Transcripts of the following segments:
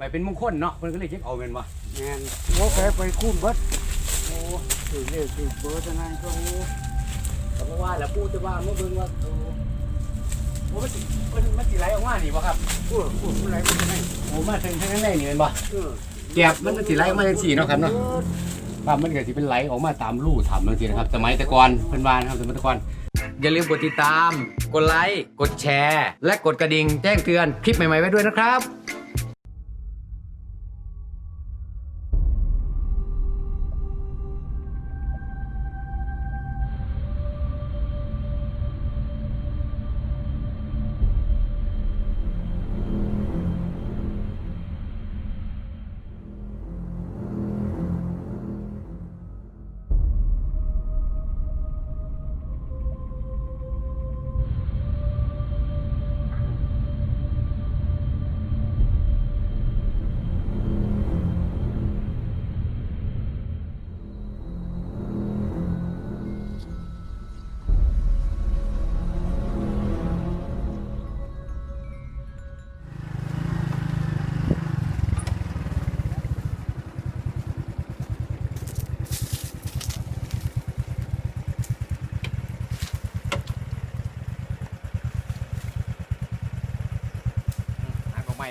ไปเป็นมงคลเนาะเพิ่นก็เลยเก็บเอาแม่นบ่แม่นโอ้แกไปคุ้มเบิดโอ้ถือเลขถือเบอร์จังไงก็โอ้ก็บ่ว่าแล้วปู่จะว่ามาเบิ่งว่าโอ้โอ้มันสิมันมันสิไหลออกมานี่บ่ครับพูดพูดอะไรก็ไม่ได้โอ้มาถึงทางในนี่แม่นบ่เออแก็บมันก็สิไหลออกมาจังซี่เนาะครับเนาะว่ามันก็สิเป็นไหลออกมาตามรูถ้ำจังซี่นะครับ สมัยแต่ก่อนเพิ่นว่านะครับสมัยแต่ก่อนอย่าลืมกดติดตาม กดไลค์ กดแชร์ และกดกระดิ่งแจ้งเตือนคลิปใหม่ๆไว้ด้วยนะครับ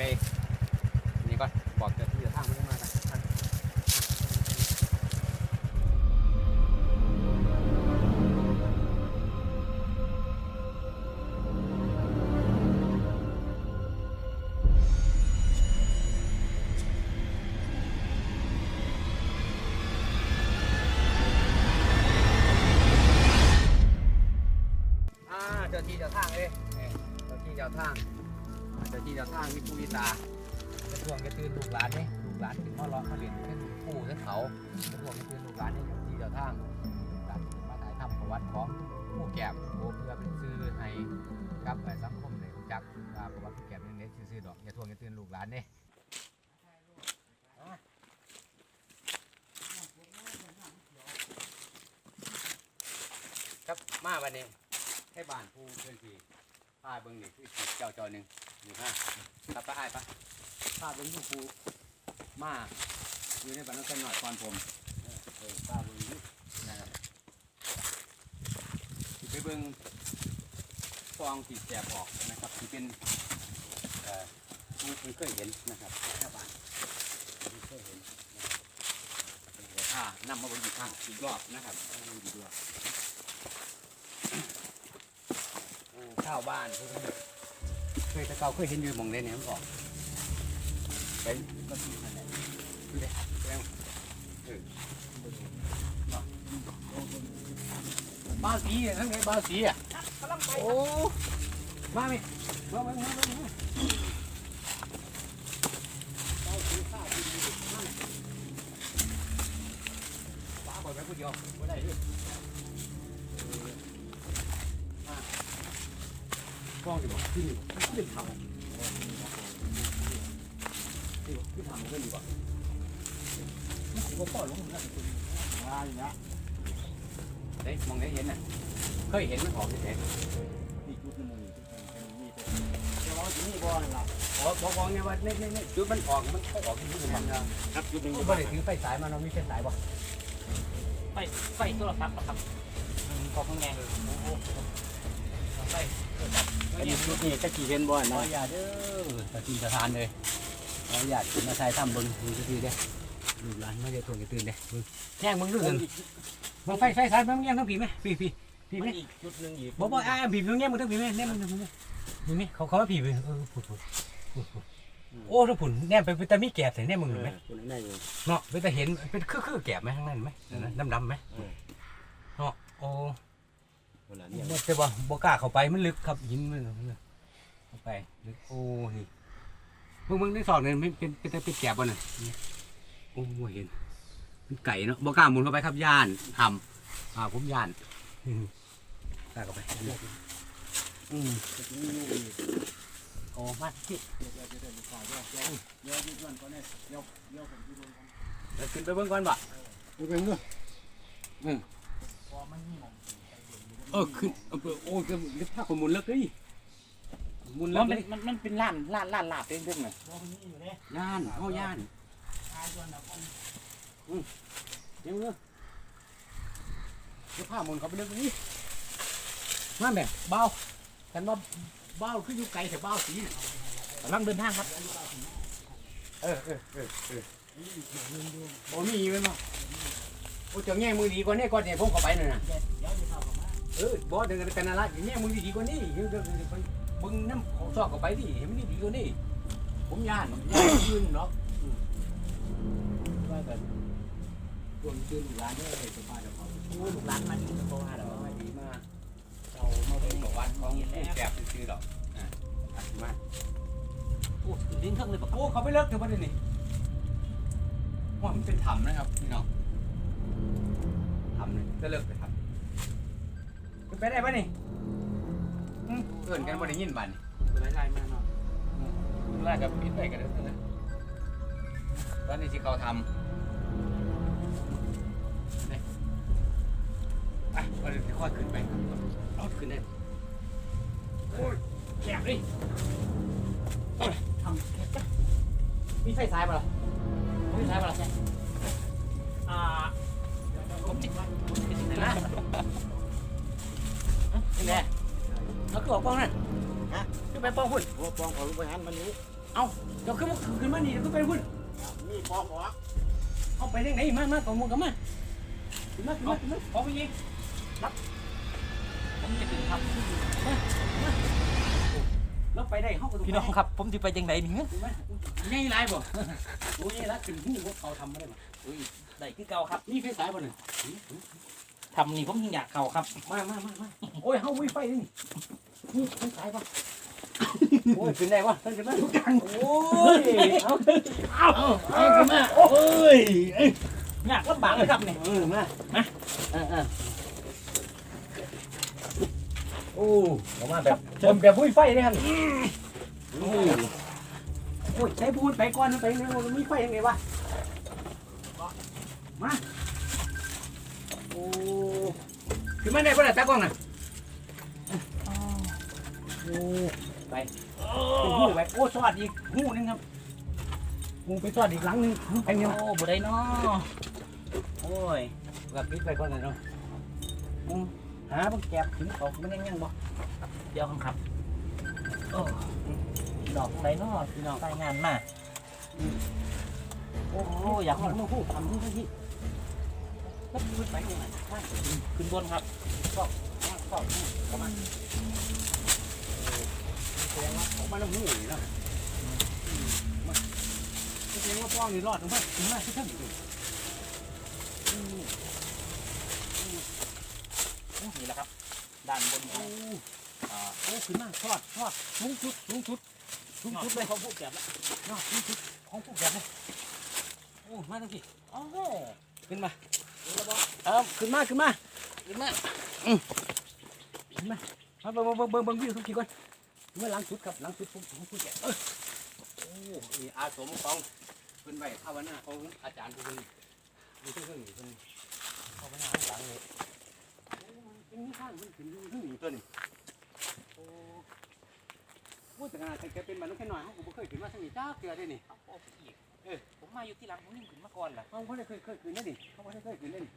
หาที่เจ้างมีผู้วิตาจะทวงจะตื่นลูกหลานนี่ลูกหลานถึงมาเลาะมาเรียนขึ้นผู้ขึ้นเขาจะทวงจะตื่นลูกหลานนี่เจ้าที่เจ้าทางกหลานมาถ่ายทำประวัติของผู้แก่โอ้เพื่อเป็นซื่อให้กับสังคมเลยจักว่าประวัติผู้แก่เป็นเด็กซื่อดอกอย่าทวงจะตื่นลูกหลานนี่ครับมาวันนี้ให้บ้านผู้เพื่อนที่พาเบิ้งนี่คือเจ้าจอหนึ่ง อยู่ห้าครับป้าอ้ายปะพาพเบิ้งผู้ครูมาอยู่ในบ้านน้องกันหน่อยก่อนผมเออเออพาเบิ้งนี่นะครับสิไปเบิ้งฟองที่แสบออกนะครับที่เป็นเอ่อผู้เพิ่งเคยเห็นนะครับชาวบ้านเพิ่งเคยเห็นถ้านำมาบิ้งอีกครั้งอีกรอบนะครับอีกรอบข้าวบ้านพวกนี้ เคยแตะเกาเคยเห็นอยู่มองเลยเนี่ยมันออกเป็นก็ที่นั่นแหละดูดิแรงเออบ้าสีอะทั้งนี้บ้าสีอะโอ้มาไหมมามามามามาบ้าสีข้าวกินอยู่นั่นป้าปล่อยไปผู้เดียวไม่ได้ด้วย กล้องดีกว่าที่นี่ที่เป็นเขาที่ที่ทำเพื่อนดีกว่าผมก็ปล่อยลงนะว่าอย่างเงี้ยเฮ้ยมองได้เห็นน่ะเคยเห็นมันออกเฉยอีกจุดหนึงมีแต่จะว่าที่นี่บ่นั่นล่ะบอกบอกไงว่าเนี่ยเนี่ยจุดมันออกมันค่ออกที่นี่มันครับจุดหนึงมันไม่ได้ถือไฟสายมาเรามีไฟสายบ่ไฟไฟโทรศัพท์ครับขอข้างในไฟ อันนี้จุดนี้ตะกี้เห็นบ่ขอนะอนุญาตเด้อสถิตสถานเลยขออนุญาตมาถ่ายทำเบิ้งดูสักทีเด้ลูกหลานไม่ได้ทวงกันตื่นเด้เบิ้งแย่งมึงดูสิมึงไฟไฟสายมึงแย่งทั้งผีไหมผีผีผีไหมมันอีกจุดหนึงอีกบอกบอกอ่าผีมึงแย่งมึงทั้งผีไหมแน่มึงทั้งผีไหมมึงนี่เขาเขาว่าผีไปเออผุดผุดผุดผุดโอ้ถ้าผุนแน่ไปเป็นตามีแกบใส่แน่มึงหรือไหมคนนั้นได้อยู่เนาะเป็นตาเห็นเป็นคือคือแกบไหมข้างนั้นไหมดำดำไหมเนาะโอ้ คนละเนี่ยบ่แต่ว่าบ่กล้าเข้าไปมันลึกครับหินมันเข้าไปลึกโอ้นี่มึงมึงได้สอนเนี่ยไม่เป็นเป็นเป็นแกบบ่น่ะโอ้เห็นเป็นไก่เนาะบ่กล้าหมุนเข้าไปครับย่านทำอ่าผมย่านกล้าเข้าไปอืมโอ้มาที่เดี๋ยวเดี๋ยวเดี๋ยวเดี๋ยวเดี๋ยวก่อนเนี่ยเดี๋ยวเดี๋ยวผมจะลงก่อนเดี๋ยวขึ้นไปเบิ่งก่อนบ่ดูเป็นด้วยอืมพอมันมีหมอ เออขึ้นเออโอ้ยก็ถ้าคนหมุนเลิกเฮ้ยมุนมัแล้วนเลเป็นยมันมันเป็นล้านล้านล้านลาบเด้งๆน่ะย่านเข้าย่านเดี๋ยวเนอะเดี๋ยวผ้ามุนเขาไปเรื่องนี้มาแบบเบากันว่าเบาคืออยู่ไกลแต่เบาสีน่ะกำลังเดินทางครับ เออเออเออเออโอ้มีอยู่ไหมมั้งโอ้เจ้าแง่มือดีกว่านี้ก่อนเนี่ยผมเข้าไปหน่อยนะ เออบอสเดินกันนั่นละอย่างเงี้ยมึงดีกว่านี่เดี๋ยวเดี๋ยวเดี๋ยวไปมึงน้ำของซอกกับไปดิเห็นมันดีกว่านี่ผมย่านย่านยืนเนาะอืมว่าแต่รวมจืนร้านได้เลยสบายเดี๋ยวเขาโอ้ลูกหลานมานี่โตหาแล้วไม่ดีมากเราไม่เป็นบอกวันของผู้แกบซื้อๆหรอกอะอะมาโอ้ลิ้นเครื่องเลยปะครับโอ้เขาไม่เลิกเถอะประเด็นนี้ว่ามันเป็นถ้ำนะครับพี่น้องถ้ำเลยจะเลิกไปทำเป็น ไปได้ปะนี่อืมเกินกันบ่ได้ยินบัดนรายได้มากเนาะแรกกับปิดไปกันเลยนะตอนนี้ที่เขาทำนี่ไปวันนี้ที่ค่อยขึ้นไปเอาขึ้นได้โอ้ยแคบดิทำแคบจ้ะมีไฟสายป่ะล่ะมีไฟสายป่ะล่ะอ่าผมจิตว่าผมจิตไหนนะ นี่แหละเอาคือออกป้องนั่นฮะคือไปป้องหุ่นโอ้ปองขอลูกไปหันมันนี้เอาเดี๋ยวขึ้นมาขึ้นมานี่เดี๋ยวขึ้นไปหุ่นมีปองหัวเอาไปได้ไหนมามาต่อมือกันมาขึ้นมาขึ้นมาขึ้นมาพอไปยิงรับผมจะถึงครับแล้วไปได้ห้องกระดูกพี่น้องครับ ผมจะไปยังไงนี่ขึ้นมาง่ายไรบ่โอ้ยละขึ้นหูว่าเขาทำมาได้ไหมอุ้ยได้คือเก่าครับนี่ไฟสายป่ะเนี่ย ทำนี่ผมยังอยากเข่าครับ มามามามาโอ้ยเฮาวิไฟนี่นี่ไฟสายป่ะโอ้ยขึ้นได้ป่ะท่านขึ้นมาทุกอย่างโอ้ยเอาเอาเอาขึ้นมาโอ้ยอยากลำบากเลยครับเนี่ยเออมามาเออเออโอ้ออกมาแบบผมแบบวิไฟเลยครับโอ้โอ้ยใช้พูดไปก่อนไปเลยมันมีไฟยังไงวะมา โอ้ขึ้นมาได้ป่ะเนี่ยตากล้องน่ะโอ้ไปเป็นหูไปโอ้สวัสดีหูนึงครับหูไปสวัสดีหลังนึงไปเงี้ยโอ้บุได้เนาะโอ้ยกับปิดไปก่อนเลยเนาะอืมหาบังแก็บถึงเขามันยังยังบ่เดี๋ยวครับโอ้ดอกไรเนาะพี่น้องรายงานมาโอ้โหอยากให้มาพูดทำที่ที่ แล้วพูดไปยังไงไม่ขึ้นบนครับก็ประมาณแสดงว่าของมันต้องหูนี่นะแสดงว่าป้องนี่รอดถึงไหมถึงไหมที่ท่านอยู่นี่แหละครับ ด้านบนโอ้อ่าโอ้ขึ้นมาทอดทอดสูงสุดสูงสุดสูงชุดเลยยเขาพูดแบบละยอดสูงสุดของพวกแบบเลยโอ้มาตั้งทีโอ้โหขึ้นมา เออขึ้นมาขึ้นมาขึ้นมามาเบิ่งเบิ่งเบิ่งเบิ่งวิวทุกทีก่อนเมื่อหลังสุดครับหลังสุดผมผมพูดแกเออโอ้นี่อาสมของเพิ่นไว้ภาวนาของอาจารย์เพิ่นมีเครื่องนี่เพิ่นภาวนาข้างหลังเลยโอ้มันเป็นข้างมันเป็นเครื่องนี่ตัวนี้โอ้พูดแต่ขนาดแกเป็นมันแค่น้อยเขาก็บ่เคยขึ้นมาทางนี้จ้าเกลือได้นี่ เอาออกอีกเออผมมาอยู่ที่หลังผมนี่ขึ้นมาก่อนล่ะเขาบ่ได้เคยเคยขึ้นได้นี่เขาบ่ได้เคยขึ้นได้นี่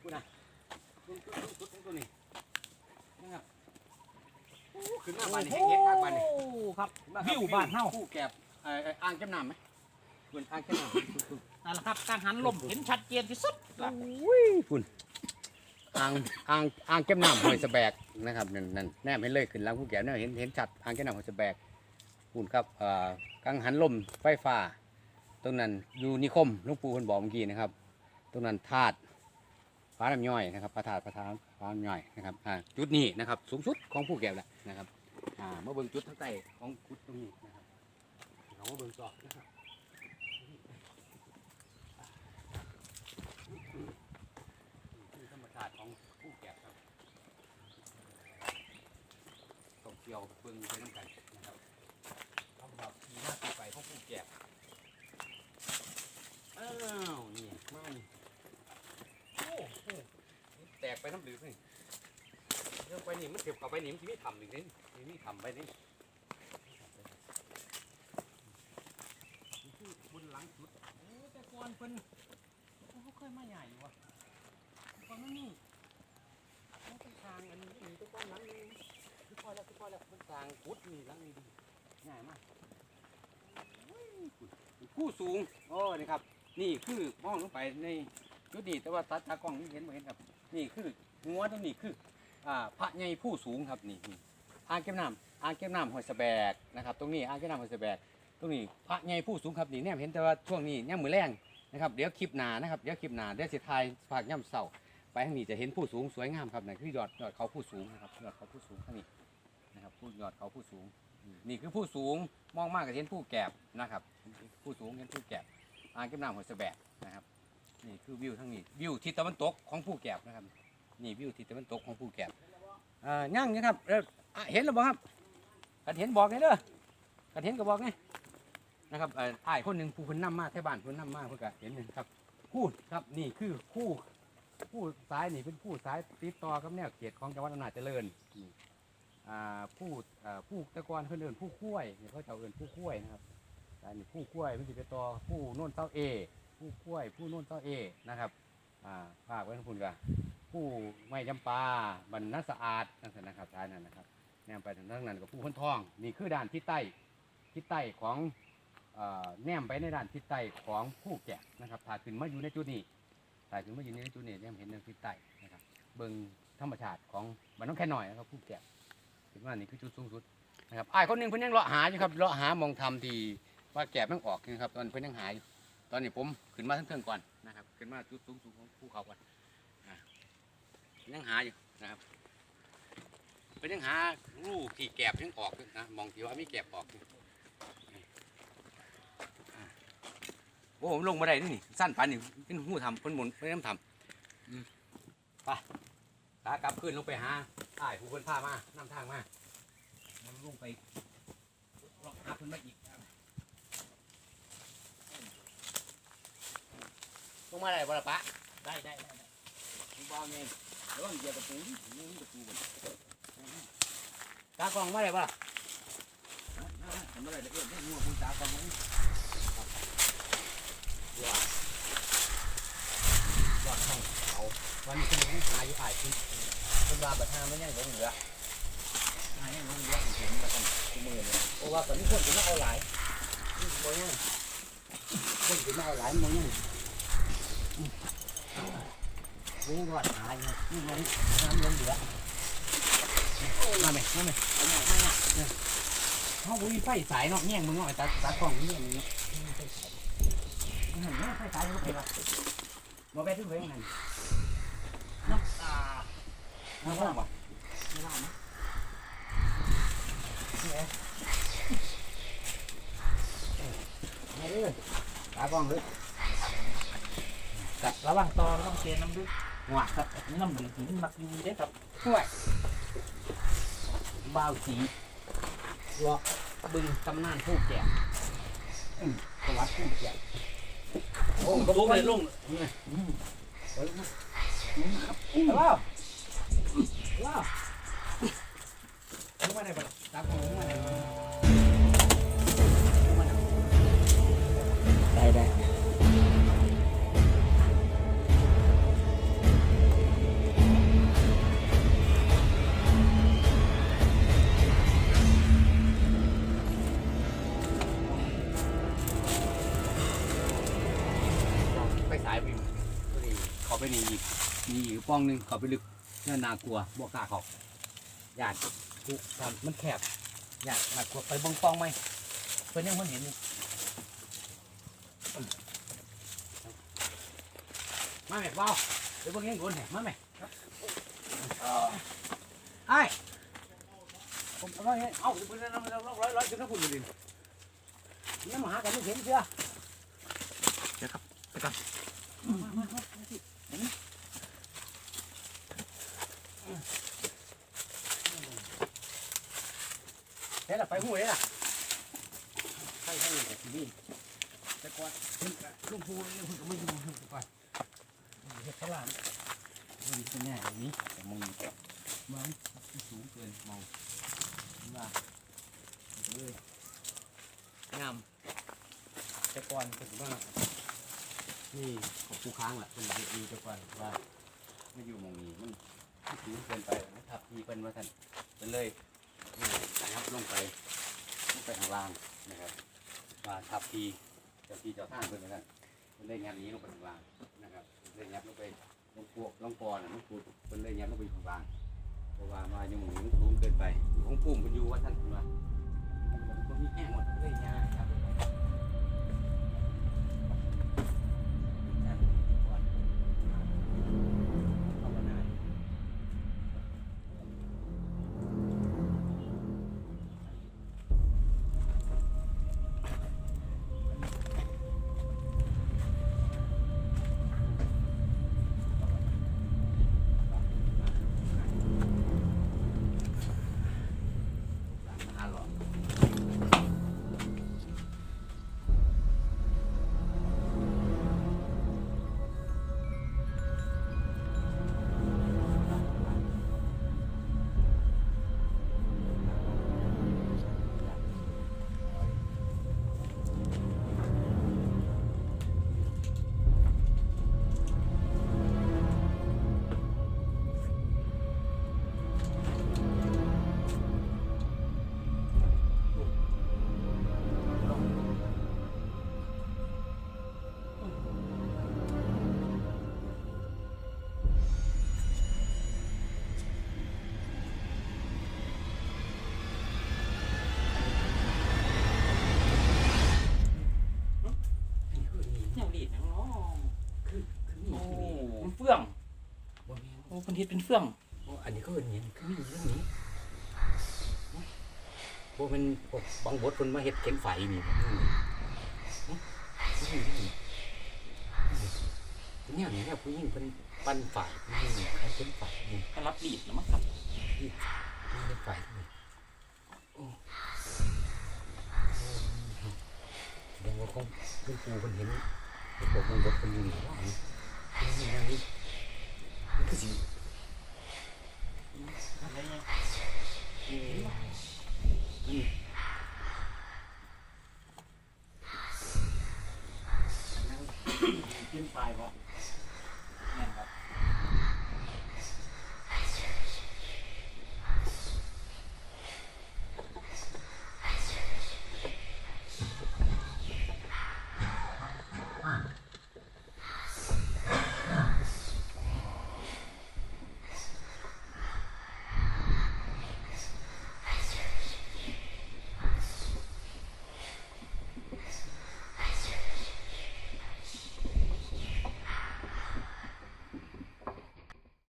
พูดนะขึ้นขึ้นขึ้นขึ้นตัวนี้นะครับโอ้ขึ้นมาบ้านนี่แห้งเย็นข้างบ้านนี่โอ้ครับวิวบ้านเฮาคู่แกบเอ่อเอ่ออ่างเก็บน้ำไหมบนอ่างเก็บน้ำนั่นแหละครับการหันลมเห็นชัดเจนที่สุดล่ะอุ้ยคุณอ่างอ่างอ่างเก็บน้ำห้วยสะแบกนะครับนั่นนั่นแนมเห็นเลยขึ้นหลังคู่แกบเนี่ยเห็นเห็นชัดอ่างเก็บน้ำห้วยสะแบกคุณครับเอ่อกังหันลมไฟฟ้าต รงนั้นอยู่นิคมลุงปู่คนบอกเมื่อกี้นะครับ ตรงนั้นธาตุฟ้าน้ำย่อยนะครับพระธาตุพระธาตุฟ้าน้ำย่อยนะครับอ่าจุดนี้นะครับ สูงสุดของผู้แก้วแหละนะครับอ่ามาเบิ่งจุดทั้งใต้ของจุดตรงนี้นะครับเรามาเบิ่งต่อนะครับธรรมชาติของผู้แกะครับต้องเกี่ยวเบิ่งไปน้ำกันนะครับทำแบบมีหน้าตีไปของผู้แกะ อ้าวนี่ไม่โอ้โหแตกไปน้ำรือไงเรื่องไปนี่มันเก็บกลับไปนี่มันจะไม่ทำอีกนี่มันไม่ทำไปนี่บนหลังจุดโอ้แต่ก่อนเป็นเขาเคยมาใหญ่อยู่วะก่อนมันนี่มันเป็ทางอันนี้มีตัวก้อนหลังนี้คือพอแล้วคือพอแล้วมันทางกุดนี่หลังนี้ดีง่ายมากกู้สูง โอ้นี่ครับ นี่คือมองลงไปในจุดนี้แต่ว่าตัดตากล้องนี่เห็นบ่เห็นครับ นี่คือหัวตรงนี้คืออ่าพระใหญ่ผู้สูงครับนี่นี่อ่างเก็บน้ำอ่างเก็บน้ำห้วยสะแบกนะครับ ตรงนี้อ่างเก็บน้ำห้วยสะแบก ตรงนี้พระใหญ่ผู้สูงครับนี่แนมเห็นแต่ว่าช่วงนี้ย่ำมือแรงนะครับเดี๋ยวคลิปหนานะครับเดี๋ยวคลิปหนาเดี๋ยวสิทายฝากย่ำเสาไปทางนี้จะเห็นผู้สูงสวยงามครับนั่นคือยอดยอดเขาผู้สูงนะครับยอดเขาผู้สูงทางนี้นะครับผู้ยอดเขาผู้สูง นี่คือผู้สูงมองมากก็เห็นผู้แกบนะครับ ผู้สูงเห็นผู้แกบ อ่างเก็บน้ำหัวสะแบกนะครับนี่คือวิวทางนี้วิวทิศตะวันตกของผู้แกบนะครับนี่วิวทิศตะวันตกของผู้แกบอ่าย่างนี่ครับเออเห็นหรือเปล่าครับกันเห็นบอกไงเด้อกันเห็นก็บอกไงนะครับอ้ายคนหนึ่งผู้คนนำมากแท่บ้านคนนำมากเพื่อกเห็นหนึ่งครับคู่ครับนี่คือคู่คู่ซ้ายนี่เป็นคู่ซ้ายติดต่อกับแนวเขตของจังหวัดอำนาจเจริญอ่าผู้อ่าผู้ตะกอนเขาเดินผู้คุ้วยนี่เขาจะเอาเอินผู้คุ้วยนะครับ แต่นี่ผู้คุ้วยมันจะไปต่อผู้โน่นเต้าเอ ผู้คุ้วย ผู้โน่นเต้าเอนะครับอ่าภาคไว้ทั้งคุณกะผู้ไม่จำปาบรรณสะอาดนั่นสินะครับท้ายนั้นนะครับแนมไปทางด้านนั้นกับผู้พ้นทอง นี่คือด้านทิศใต้ทิศใต้ของอ่อแนมไปในด้านทิศใต้ของผู้แกะนะครับถ้าขึ้นมาอยู่ในจุดนี้ถ้าขึ้นมาอยู่ในจุดนี้แนมเห็นทางทิศใต้นะครับ เบิ่งธรรมชาติของบ้านน้องแค่หน่อยนะครับผู้แกะคิดว่านี่คือจุดสูงสุดนะครับอ้าคนหนึ่งเพิ่นยังเลาะหาอยู่ครับเลาะหามองทำที่ ว่าแกะมันออกนะครับ ตอนเพิ่นยังหาอยู่ตอนนี้ผมขึ้นมาทั้งเทิงก่อนนะครับ ขึ้นมาจุดสูงสุดของภูเขาก่อนอะยังหาอยู่นะครับเพิ่นยังหาลูกที่แกบยังออกอยู่นะมองที่ว่ามีแกบออกอยู่โอ้ผมลงมาได้นี่นี่สั้นปานนี่เป็นหูทำเป็นหมุนเป็นน้ำทำอืมไปขากลับขึ้นลงไปหาอ้ายผู้คนพามานำทางมามันลงไปเลาะหาเพิ่นมาอีก งมาได้บ่ล่ะปะได้ได้ได้ได้มึงบ้าไงแล้วมันเหยียบตะปูนี่มึงตะปูบ่ตากล้องมาได้บ่ล่ะทำอะไรเดี๋ยวเอื้อนให้งัวมึงตากล้องมึงยอดยอดช่องเขาวันนี้เป็นยังหาอยู่อ้ายคุณคุณบาบัดหาไม่ยังหลงเหลือหายังหลงเหลือเห็นแล้วกันทุกมือเลยเพราะว่าตอนนี้คนถึงมาเอาหลายนี่บ่ยังคนถึงมาเอาหลายมันยัง นี่ยอดหายู่นี่มันน้ำลงเหลือมาไหมมาไหมเอาหน่อยมาเนี่ยเขาบุยไฟสายเนาะแย่งมึงเนาะไอ้ตาตากล้องนี่อย่างนี้ห็นไหมไฟสายมันไปวะมาไปถึงไปยังไงน้ำตาน้ำว่างปะไม่ว่างนะนี่เลยตากล้องเลยกับระว่างตอนต้องเชนน้ำลึก หัวครับน้ำลึกหินมักอยู่เด้ครับห่วยบ่าวสีรอบึงตำนานผู้แก่อืมประวัติผู้แก่โอ้ลงเลยลงว้าวว้าว องหนึ่งเขาไปลึกน่านากลัวบวกขาเขาหยาดทุกทำมันแคบหยาดหน่ากลัวไปบ้องปองไหมเพิ่อนยังมันเห็นอยู่มาแม่เบาไปเบิ่งยังคนแหมาแม่ไอ้ผมเอาไว้ให้เอาเพิ่นเอาเราร้อยร้อยจนน้ำพุ่นอยู่ดินนี่มาหากันไม่เห็นเชื่อเฮ้ยล่ะไปกันมามามา หูเฮ้ยล่ะใช่ใช่แต่ทีนี้แต่ก่อนเพิ่นก็ลุงพูลุงพูก็ไม่อยู่เพิ่นก็ไปเฮ็ดตลาดมันเป็นแน่แบบนี้แต่มองมันสูงเกินมองว่าเลยงามแต่ก่อนเพิ่นว่านี่ของผู้ค้างแหละเป็นเด็กดีเจ้าก่อนว่าไม่อยู่มองนี้มันสูงเกินไปนะครับทีเป็นว่าท่านเป็นเลยนะครับลงไป ไปข้างล่างนะครับมาทับทีเจ้าที่เจ้าท่านเพื่อนกันเป็นเลยงัดหนี้ลงไปข้างล่างนะครับเล่นยงัดลงไปลงพวกลงปอนะลงปูเป็นเลยงัดลงไปข้างล่างเพราะว่ามาอยู่หมองนี้มันสูงเกินไปของปุ่มมันอยู่ว่าท่านคุณว่ามันก็มีแห้งหมดเลยง่ายครับ เพันทิศเป็นเฟื่องโอ้อันนี้ก็เห็นเห็นคือมีเรื่องนี้พวกมันพวกบางบทคนมาเฮ็ดเข็นไฟนี่เนี่ยเนี่ยเนี่ยผู้หญิงเป็นปั้นฝ่ายผู้หญิงใครเป็นฝ่ายนี่ก็รับดีดแล้วมั้งครับนี่เป็นฝ่ายนี่โอ้แสดงว่าคงเป็นปูคนเห็นเป็นพวกบางบทคนอยู่นี่ว่านี่นี่นี่นี่คือสิอะไรเงี้ยนี่ ขึ้นไปวะ